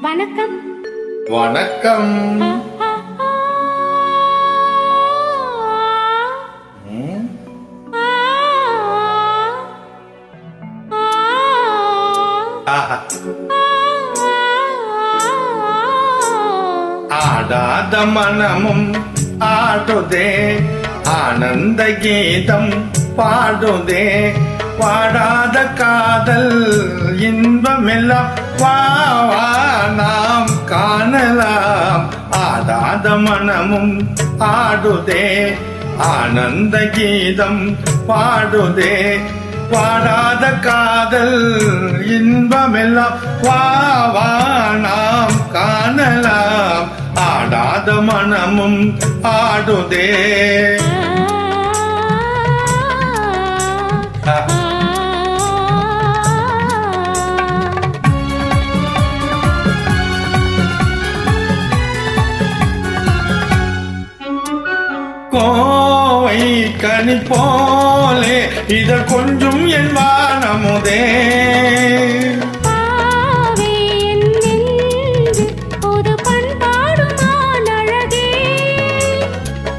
வணக்கம். வணக்கம். ஆடாத மனமும் ஆடுதே. ஆனந்த கீதம் பாடுதே. பாடாத காதல் இன்பமெல்லாம் வா வா நாம் காணலாம். ஆடாத மனமும் ஆடுதே ஆனந்த கீதம் பாடுதே. பாடாத காதல் இன்பமெல்லாம் வா வா நாம் காணலாம். ஆடாத மனமும் ஆடுதே கனி போலே இத கொஞ்சம் என் வானமுதே.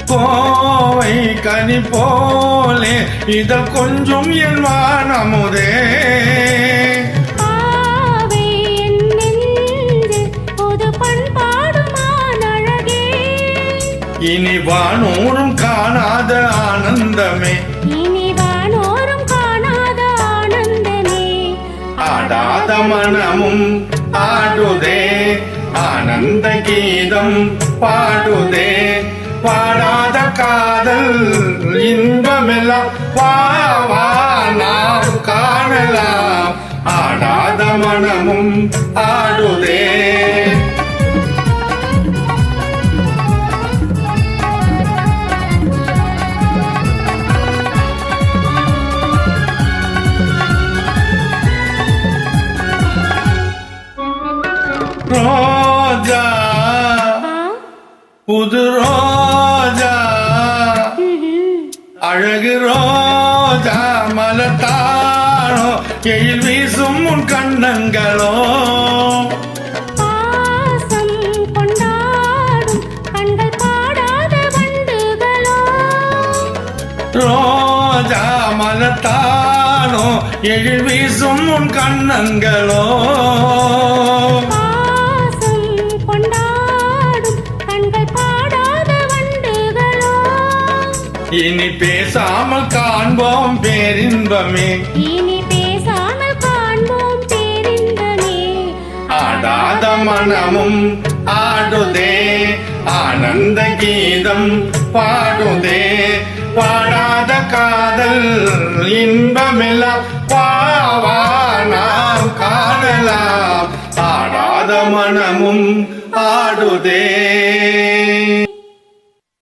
கோவை கனி போலே இத கொஞ்சம் என் வானமுதே இனி வானூரும் காணாத ஆனந்தமே. இனி வானோரும் காணாத ஆனந்தமே. ஆடாத மனமும் ஆடுதே ஆனந்த கீதம் பாடுதே. பாடாத காதல் இன்பமெல்லாம் வா வா நாம் காணலாம். ஆடாத மனமும் ஆடுதே புது ரோஜா. அழகு ரோஜா மலத்தானோ எயில் வீசும் உன் கண்ணங்களோ. ரோஜா மலத்தானோ எழில் வீசும் உன் கண்ணங்களோ. இனி பேசாமல் காண்போம் பேரின்பமே. இனி பேசாமல் காண்போம் பேரின்பமே. ஆடாத மனமும் ஆடுதே ஆனந்த கீதம் பாடுதே. பாடாத காதல் இன்பமெல்லாம் வா வா நாம் காணலாம். ஆடாத மனமும் ஆடுதே.